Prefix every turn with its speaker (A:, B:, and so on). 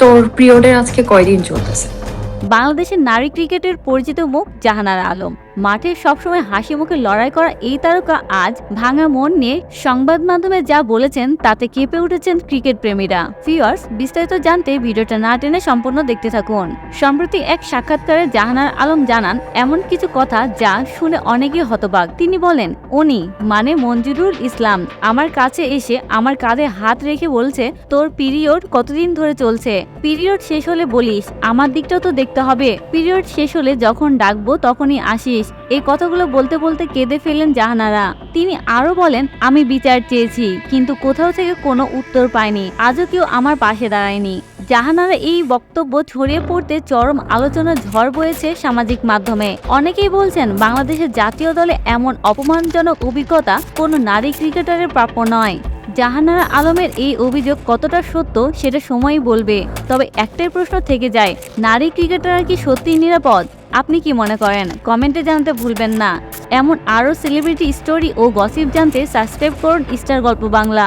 A: তোর প্রিয়ডের আজকে কয়দিন চলতেছে?
B: বাংলাদেশের নারী ক্রিকেটের পরিচিত মুখ জাহানারা আলম। মাঠে সবসময় হাসি মুখে লড়াই করা এই তারকা আজ ভাঙা মন নিয়ে সংবাদ মাধ্যমে যা বলেছেন তাতে কেঁপে উঠেছেন ক্রিকেট প্রেমীরা। ফিওয়ার্স বিস্তারিত জানতে ভিডিওটা না টেনে সম্পূর্ণ দেখতে থাকুন। সম্প্রতি এক সাক্ষাৎকারে জাহানার আলম জানান, এমন কিছু কথা যা শুনে অনেকেই হতবাক। তিনি বলেন, উনি মানে মঞ্জুরুল ইসলাম, আমার কাছে এসে আমার কাঁধে হাত রেখে বলছে, তোর পিরিয়ড কতদিন ধরে চলছে? পিরিয়ড শেষ হলে বলিস, আমার দিকটাও তো দেখতে হবে। পিরিয়ড শেষ হলে যখন ডাকবো তখনই আসিস। এই কথাগুলো বলতে বলতে কেঁদে ফেললেন জাহানারা। তিনি আরও বলেন, আমি বিচার চেয়েছি, কিন্তু কোথাও থেকে কোনো উত্তর পাইনি, আজও কেউ আমার পাশে দাঁড়ায়নি। জাহানারা এই বক্তব্য ছড়িয়ে পড়তে চরম আলোচনা ঝড় বয়েছে সামাজিক মাধ্যমে। অনেকেই বলছেন, বাংলাদেশের জাতীয় দলে এমন অপমানজনক অভিজ্ঞতা কোনো নারী ক্রিকেটারের প্রাপ্য নয়। জাহানারা আলমের এই অভিযোগ কতটা সত্য, সেটা সময়ই বলবে। তবে একটাই প্রশ্ন থেকে যায়, নারী ক্রিকেটাররা কি সত্যিই নিরাপদ? আপনি কি মনে করেন? কমেন্টে জানতে ভুলবেন না। এমন আরও সেলিব্রিটি স্টোরি ও গসিপ জানতে সাবস্ক্রাইব করুন স্টার গল্প বাংলা।